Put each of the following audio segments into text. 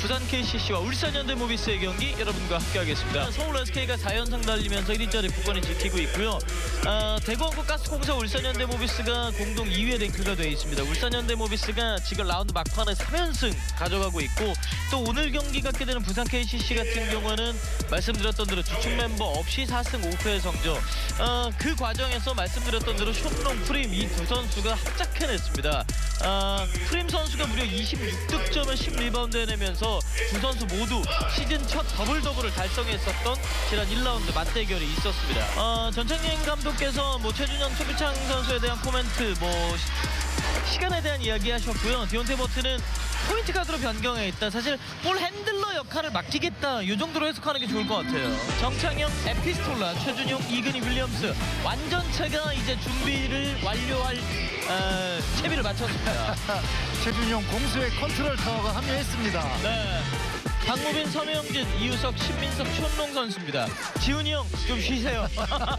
부산 KCC와 울산 현대모비스의 경기 여러분과 함께하겠습니다. 서울 SK가 4연승 달리면서 1위짜리 국권을 지키고 있고요. 아, 대구항공 가스공사 울산 현대모비스가 공동 2위에 랭크가 되어 있습니다. 울산 현대모비스가 지금 라운드 막판에 3연승 가져가고 있고 또 오늘 경기 갖게 되는 부산 KCC 같은 경우는 말씀드렸던 대로 주축 멤버 없이 4승 5패의 성적. 아, 그 과정에서 말씀드렸던 대로 쇼롱 프림 이 두 선수가 합작해냈습니다. 아, 프림 선수가 무려 26득점을 10리바운드 해내면서 두 선수 모두 시즌 첫 더블 더블을 달성했었던 지난 1라운드 맞대결이 있었습니다. 어, 전창진 감독께서 뭐 최준영, 최규창 선수에 대한 코멘트, 뭐 시- 시간에 대한 이야기 하셨고요. 디온테 버트는 포인트 가드로 변경해 있다. 사실 볼 핸들러 역할을 맡기겠다. 이 정도로 해석하는 게 좋을 것 같아요. 정창영, 에피스톨라, 최준용, 이근희 윌리엄스 완전체가 이제 준비를 완료할 어, 채비를 마쳤습니다. 최준용 공수의 컨트롤 타워가 합류했습니다. 네. 박무빈, 서명진, 이우석, 신민석, 촌롱 선수입니다. 지훈이 형 좀 쉬세요.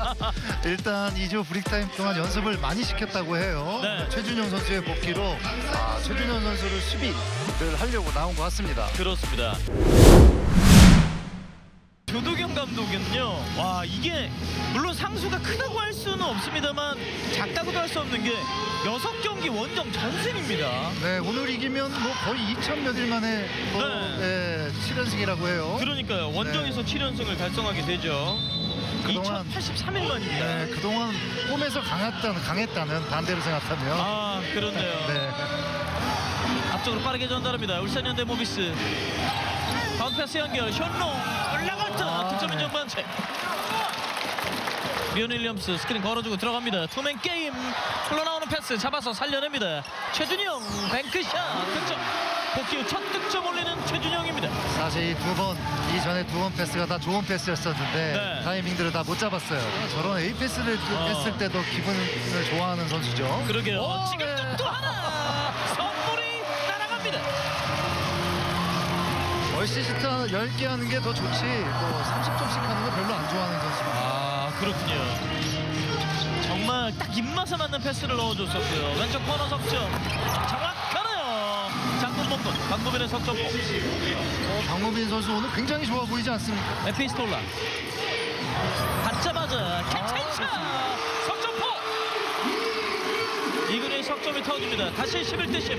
일단 2주 브릭타임 동안 연습을 많이 시켰다고 해요. 네. 최준용 선수의 복귀로 아, 최준용 선수를 수비를 하려고 나온 것 같습니다. 그렇습니다. 조도경 감독은요. 와 이게 물론 상수가 크다고 할 수는 없습니다만 작다고도 할 수 없는 게 여섯 경기 원정 전승입니다. 네, 오늘 이기면 뭐 거의 2천 몇일 만에 뭐, 네. 네. 7연승이라고 해요. 그러니까요. 원정에서 7연승을 달성하게 되죠. 그동안- 2083일 만입니다. 네, 그동안 홈에서 강했다는, 강했다는 반대로 생각하면 아 그렇네요. 네. 앞쪽으로 빠르게 전달합니다. 울산현대 모비스. 바운드 패스 연결. 션롱 올라갔다. 아, 득점 네. 인정 반칙. 리온 윌리엄스 스크린 걸어주고 들어갑니다. 투맨 게임. 흘러나오는 패스 잡아서 살려냅니다. 최준영 뱅크샷 득점. 복귀 후 첫 득점 올리는 최준영입니다. 사실 이 두 번, 이전에 두 번 패스가 다 좋은 패스였었는데 네. 타이밍들을 다 못 잡았어요. 저런 A 패스를 어. 했을 때도 기분을 좋아하는 선수죠. 그러게요. 오, 지금 네. 또 하나. 10시트 10개 하는 게 더 좋지 뭐 30점씩 하는 거 별로 안 좋아하는 선수입니다. 아 그렇군요. 정말 딱 입맛에 맞는 패스를 넣어줬었고요. 왼쪽 코너 석점 정확하네요. 장군봉군 강구빈의 석점공 어, 박무빈 선수 오늘 굉장히 좋아 보이지 않습니까? 에피스톨라 받자마자 아, 캡처샷 석점이 터집니다. 다시 11대 10.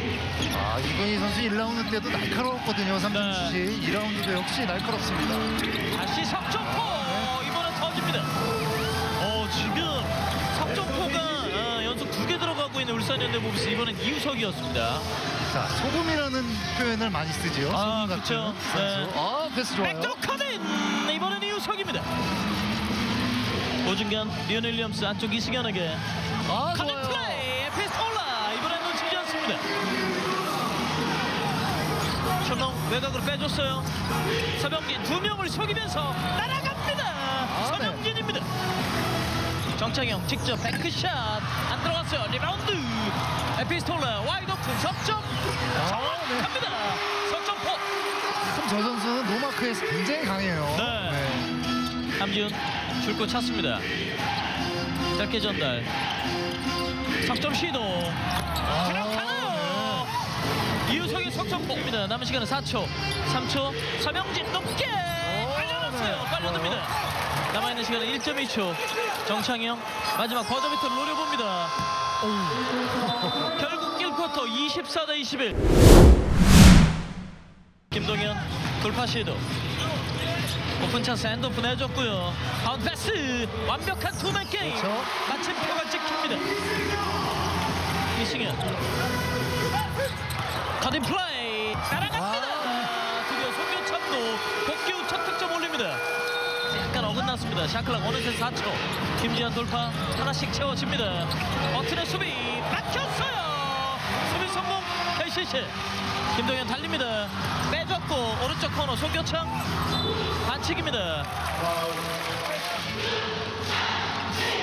아 이근희 선수 1라운드 때도 날카로웠거든요. 3점 네. 슛이 2라운드도 역시 날카롭습니다. 다시 석점포 이번엔 터집니다. 어 지금 석점포가 아, 연속 두 개 들어가고 있는 울산 현대모비스 이번엔 이우석이었습니다. 자 소금이라는 표현을 많이 쓰죠. 아. 선수. 네. 아 패스 좋아요. 백도로 커딘 이번엔 이우석입니다. 오중간 리온 윌리엄스 안쪽 이승현에게 아 좋아요. 플레이 않습니다. 천long 외곽으로 빼줬어요. 서명진 두 명을 속이면서 날아갑니다. 네. 서명진입니다. 정창영 직접 뱅크샷 안 들어갔어요. 리바운드 에피스톨라 와이드 오픈 석점 아, 정확합니다. 석점포 참저 선수는 노마크에서 굉장히 강해요. 네. 함지훈 줄곧 찼습니다. 짧게 전달. 석점 시도. 아? 이우석의 석점포입니다. 남은 시간은 4초. 3초. 서명진 높게 빨려놨어요. 네. 빨려듭니다. 남아있는 시간은 1.2초. 정창영 마지막 버저비터 노려봅니다. 결국 1쿼터 24 대 21. 김동현 돌파 시도. 오픈 찬스 핸드오프 내줬고요. 바운드 패스 완벽한 투맨 게임. 그렇죠. 마침표가 찍힙니다. 이승현. 커딘 플레이 날아갑니다. 드디어 송교창도 복귀 후 첫 득점 올립니다. 약간 어긋났습니다. 샤클락 어느새 4초. 김지한 돌파 하나씩 채워집니다. 버튼의 수비 막혔어요. 수비 성공 KCC. 김동현 달립니다. 빼줬고 오른쪽 코너 송교창 반칙입니다.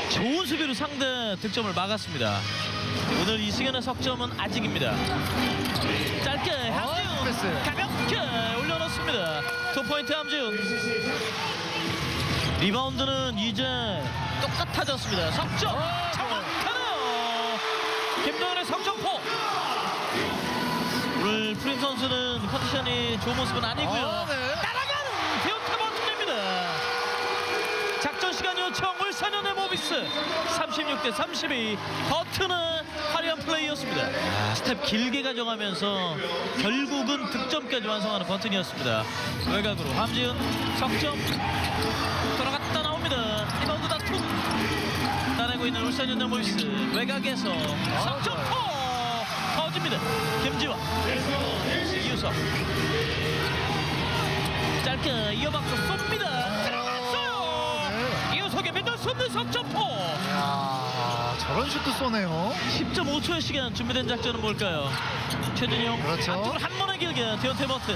좋은 수비로 상대 득점을 막았습니다. 오늘 이승현의 석점은 아직입니다. 짧게 함지훈 패스. 가볍게 올려놓습니다. 투포인트 함지훈 리바운드는 이제 똑같아졌습니다. 석점 정확하네요. 김동현의 석점포 오늘 프림 선수는 컨디션이 좋은 모습은 아니고요. 아, 네. 날아가는 데오타 버튼입니다. 작전 시간 요청 울산현의 모비스 36 대 32 버튼은 화려한 플레이였습니다. 아, 스텝 길게 가져가면서 결국은 득점까지 완성하는 버튼이었습니다. 외곽으로 함지은 석점 돌아갔다 나옵니다. 리바운드 다툼 따내고 있는 울산 현대 모비스 외곽에서 석점포 터집니다. 김지원 이유석 짧게 이어받고 쏩니다. 들어갔어요. 네. 믿을 수 없는 석점포 야, 저런 슛도 쏘네요. 10.5초의 시간 준비된 작전은 뭘까요? 최준용 그렇죠. 앞쪽으로 한 번에 길게 디온테 버튼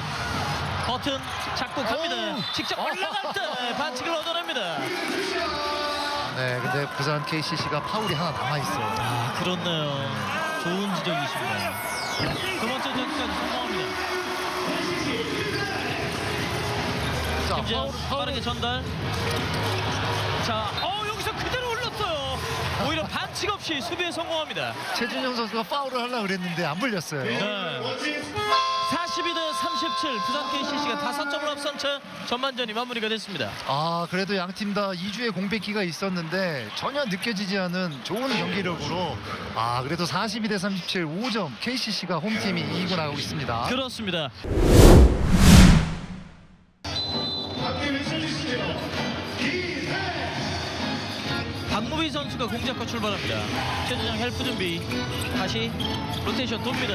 버튼 잡고 갑니다. 직접 어우. 올라갈 때 반칙을 얻어냅니다 네, 근데 부산 KCC가 파울이 하나 남아 있어요. 아 그렇네요 좋은 지적이십니다 두 번째 점까지 성공합니다 자, 김지현 파울, 파울. 빠르게 전달 자 어, 여기서 그대로 올랐어요 오히려 반칙 없이 수비에 성공합니다 최준영 선수가 파울을 하려고 그랬는데 안 불렸어요. 네. 42대 37 부산 KCC가 다섯 점을 앞선 채 전반전이 마무리가 됐습니다. 아, 그래도 양 팀 다 2주의 공백기가 있었는데 전혀 느껴지지 않은 좋은 경기력으로 아, 그래도 42대 37 5점 KCC가 홈팀이 이기고 나가고 있습니다. 그렇습니다. 박무비 선수가 공작과 출발합니다. 최준영 헬프 준비. 다시 로테이션 돕니다.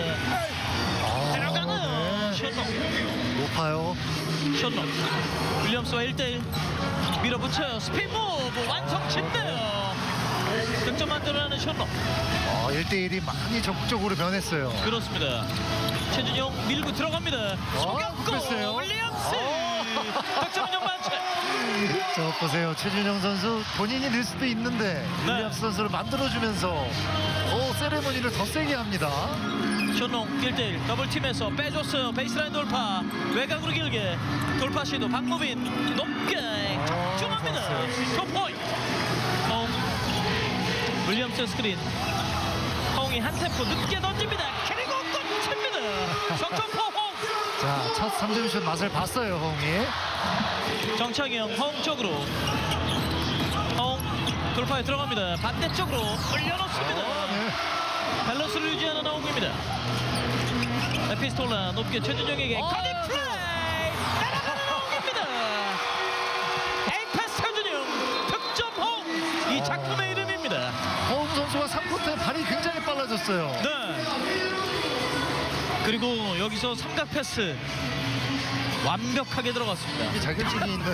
아, 들어가는 네. 션롱. 높아요. 션롱. 윌리엄스와 1대1 밀어붙여요. 스피드 무브 완성친대요. 득점 만들어내는 션롱. 아, 1대1이 많이 적극적으로 변했어요. 그렇습니다. 최준용 밀고 들어갑니다. 속였고 윌리엄스 어. 득점 만점. 저 보세요. 최준영 선수 본인이 늘 수도 있는데 네. 윌리엄스 선수를 만들어주면서 더 세레머니를 더 세게 합니다. 현농 1대1 더블팀에서 빼줬어요. 베이스라인 돌파 외곽으로 길게 돌파 시도 박무빈 높게 어, 적중합니다. 좋았어요. 투포인트 허웅 윌리엄스 스크린 허웅이 한 템포 늦게 던집니다. 그리고 꽂힙니다. 석점포 자, 첫 3점슛 맛을 봤어요, 허웅이. 정창영 허웅 쪽으로 허웅 돌파에 들어갑니다. 반대쪽으로 올려놓습니다. 어, 네. 밸런스를 유지하는 허웅입니다. 에피스톨라 높게 최준영에게 어, 커닝 플레이 날아가는 허웅입니다. 에이패스 최준영 득점 허웅 이 작품의 이름입니다. 허웅 선수가 3쿼터에 발이 굉장히 빨라졌어요. 네. 그리고 여기서 삼각 패스 완벽하게 들어갔습니다. 이 자격증이 있는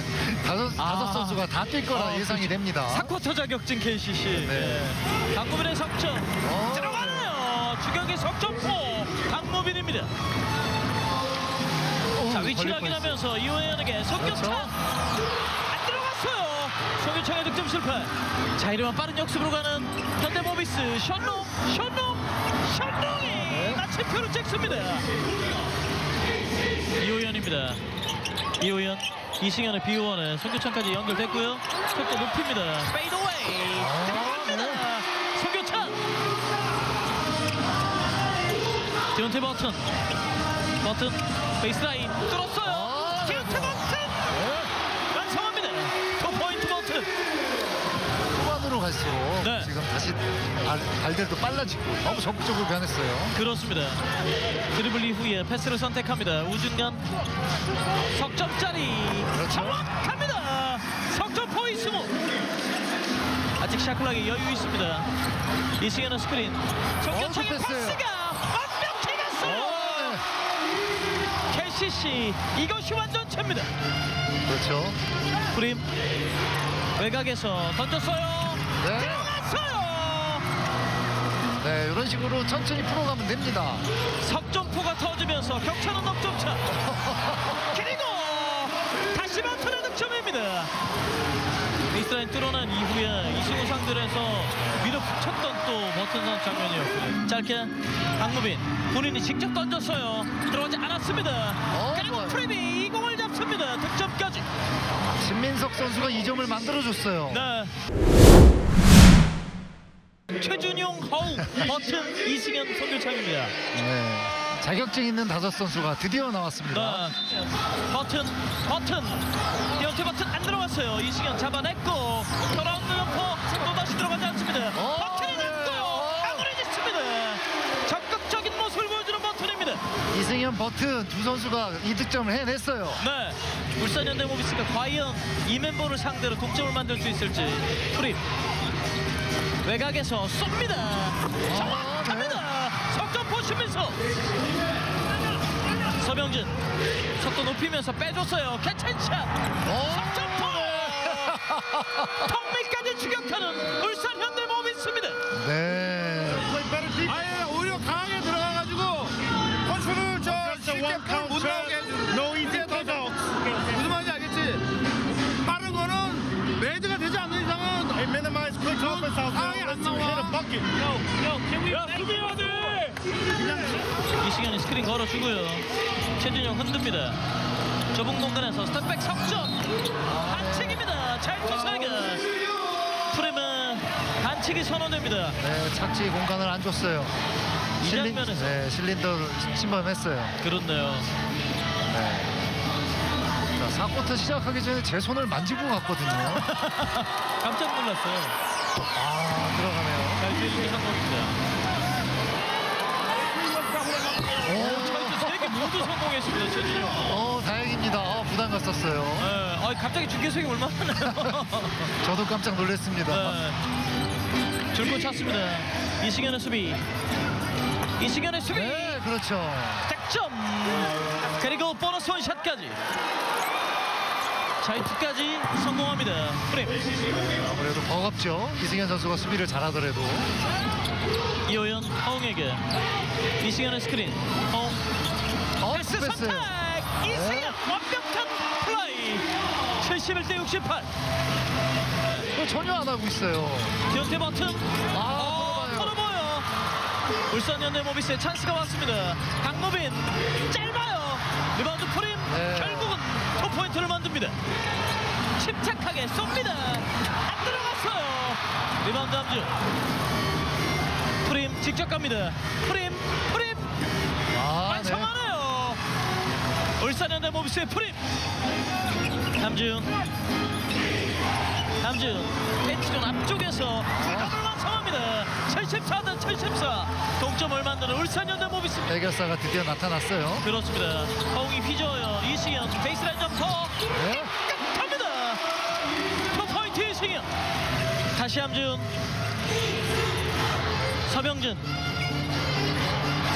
다섯, 아. 다섯 선수가 다 뛸 거라 아, 예상이 그렇죠. 됩니다. 4쿼터 자격증 KCC. 네. 네. 박무빈의 석점 어, 들어가네요. 주경의 석점포 박무빈입니다. 오, 자 위치를 뻔했어요. 확인하면서 이호연에게 송교창 그렇죠. 안 들어갔어요. 송교창의 득점 실패. 자 이러면 빠른 역습으로 가는 현대모비스 션롱 션롱 션롱 마침표를 찍습니다. 이호연입니다. 이호연 이승현의 비호원에 송교창까지 연결됐고요. 속도 높입니다. 페이드웨이. 송교창 디온테 버튼 버튼 베이스라인 뚫었어요. 아, 디온테 버튼 네. 완성합니다. 투 포인트 버튼. 갈수록 네. 지금 다시 발, 발들도 빨라지고 너무 적극적으로 변했어요. 그렇습니다. 드리블 이후에 패스를 선택합니다. 우중간 석점짜리 그렇죠. 정확합니다. 석점 포이스모. 아직 샤클락에 여유 있습니다. 이승현의 스크린. 패스예요. 패스가 완벽히 갔어요. 어, KCC 이것이 완전체입니다. 네. 그렇죠. 프림 외곽에서 던졌어요. 네. 들어갔어요. 네, 이런 식으로 천천히 풀어가면 됩니다. 석점포가 터지면서 격차는 넉점차. 그리고 다시 마트의 득점입니다. 베이스라인 뚫어낸 이후에 이승우 상대에서 밀어붙였던 또 버튼 선 장면이었고요. 짧게 박무빈 본인이 직접 던졌어요. 들어가지 않았습니다. 어, 그리고 좋아요. 프림이 이공 을 잡습니다. 득점까지. 신민석 선수가 이 점을 만들어줬어요. 네. 최준용 허우 버튼 이승현 송교창입니다. 네. 자격증 있는 다섯 선수가 드디어 나왔습니다. 네. 버튼, 버튼. 디언테 버튼 안 들어갔어요. 이승현 잡아냈고 돌아오는 점퍼 또 다시 들어가지 않습니다. 어, 버튼이 네. 났고 어. 마무리짓습니다. 적극적인 모습을 보여주는 버튼입니다. 이승현 버튼 두 선수가 이득점을 해냈어요. 네. 울산 현대모비스가 과연 이 멤버를 상대로 동점을 만들 수 있을지. 프립. 외곽에서 쏩니다. 정확합니다. 석점포 시면서 서병진 속도 높이면서 빼줬어요. 캐찬샷. 어, 석점포. 턱밑까지 추격하는 울산 현대모비스입니다. 네. 나와 이승현이 스크린 걸어주고요. 최준영 흔듭니다. 좁은 공간에서 스텝백 석점. 반칙입니다. 잘 투사가. 프레은 반칙이 선언됩니다. 네, 착지 공간을 안 줬어요. 이 실린, 장면에서. 네, 실린더를 침범했어요. 그렇네요. 네. 자, 4쿼터 시작하기 전에 제 손을 만지고 갔거든요. 깜짝 놀랐어요. 아, 들어가네요. 잘 들리기 성공입니다. 오, 찰트 세개 모두 성공했습니다. 최준영. 어, 다행입니다. 어, 부담 갔었어요. 네. 아, 갑자기 중계석이 올만하네요. 저도 깜짝 놀랐습니다. 네. 줄곧 찼습니다. 이승현의 수비. 이승현의 수비. 네, 그렇죠. 득점. 그리고 보너스 원샷까지. 자이트까지 성공합니다. 프림. 아무래도 버겁죠. 이승현 선수가 수비를 잘하더라도. 이호연 허웅에게 이승현의 스크린. 허웅. 어, 패스 패스. 선택. 이승현 완벽한 플라이. 71대 68. 어, 전혀 안 하고 있어요. 디온테 버튼. 아, 어. 걸어봐요. 울산 현대 모비스의 찬스가 왔습니다. 강무빈 짧아요. 리바운드 프림. 네. 결국은 투 포인트를 만듭니다. 침착하게 쏩니다. 안 들어갔어요. 리바운드 함주. 프림 직접 갑니다. 프림 프림 아, 네. 완성하네요. 울산 현대 모비스의 프림. 함준. 함준. 펜치존 앞쪽에서 불 완성합니다. 74대 74. 동점을 만드는 울산 현대 모비스입니다. 해결사가 드디어 나타났어요. 그렇습니다. 허웅이 휘저어요. 이승현 베이스라인 점퍼 네. 갑니다. 투포인트 이승현. 다시 함준. 서병준.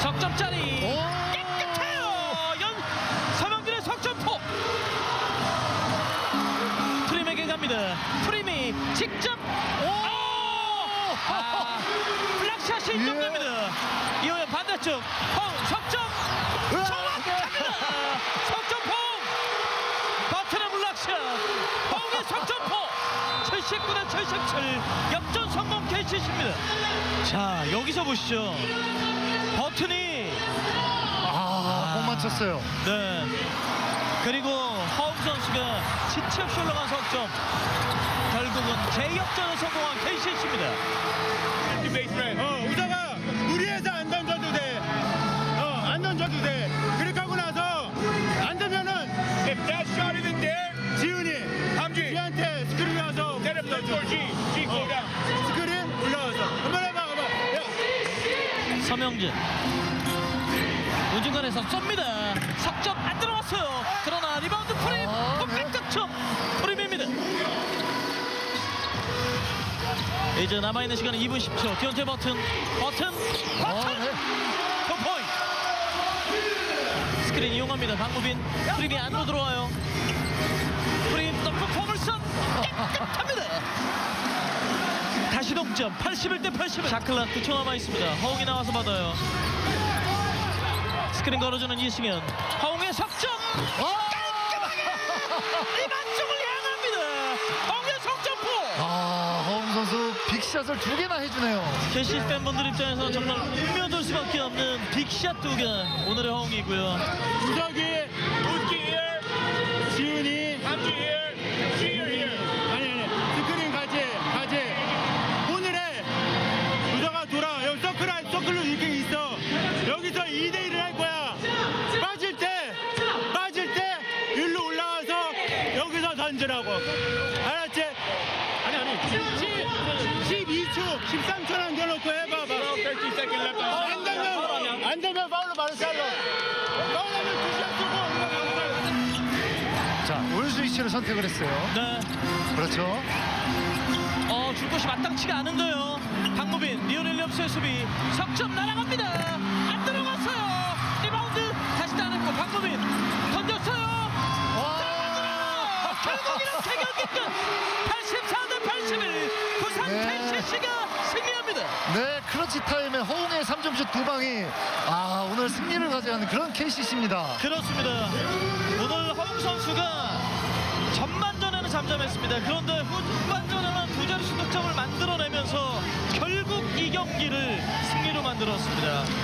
석점짜리. 반대쪽. 허웅 석점. 정확합니다. 석점포. 버튼의 블락샷. 허웅의 석점포. 79대 77. 역전 성공 KCC입니다. 자 여기서 보시죠. 버튼이 아, 못 맞췄어요. 네. 그리고 허웅 선수가 지체 없이 올라간 석점. 결국은 재역전에 성공한 KCC입니다. 어, 우 스크린 올라와서. 한번 해봐, 한번. 야. 서명진. 우중간에서 쏩니다. 석점 안 들어갔어요. 그러나 리바운드 프림 아, 네. 득점 프림입니다. 이제 남아있는 시간은 2분 10초. 디온테 버튼 버튼 아, 버튼! 네. 포포인트. 스크린 이용합니다. 프림이 안으로 들어와요 깨끗합니다. 다시 동점. 81대 81 샤클란 9초 남아있습니다. 허웅이 나와서 받아요. 스크린 걸어주는 이승현. 허웅의 석점! 이만쪽을 향합니다. 허웅의 석점포! 아, 허웅 선수 빅샷을 두 개나 해주네요. 캐시 팬분들 입장에서는 정말 웃며들 수밖에 없는 빅샷 두개. 오늘의 허웅이고요. 우석이, 여기서 2대1을 할 거야. 빠질 때, 빠질 때, 일로 올라와서 여기서 던지라고. 알았지? 아니, 아니. 12초, 13초 남겨놓고 해봐봐. 어, 안 되면, 아, 안 되면 파울로 마르살로. 파울하면 두샷 쓰고. 자, 올 스위치를 선택을 했어요. 네. 그렇죠. 어, 줄 곳이 마땅치가 않은데요. 박무빈, 리오넬리엄스의 수비 석점 날아갑니다. 끝. 84대 81. 부산 네. KCC가 승리합니다. 네, 크러치 타임에 허웅의 3점슛 두 방이 아, 오늘 승리를 가져가는 그런 KCC입니다. 그렇습니다. 오늘 허웅 선수가 전반전에는 잠잠했습니다. 그런데 후반전에는 두 자릿수 득점을 만들어내면서 결국 이 경기를 승리로 만들었습니다.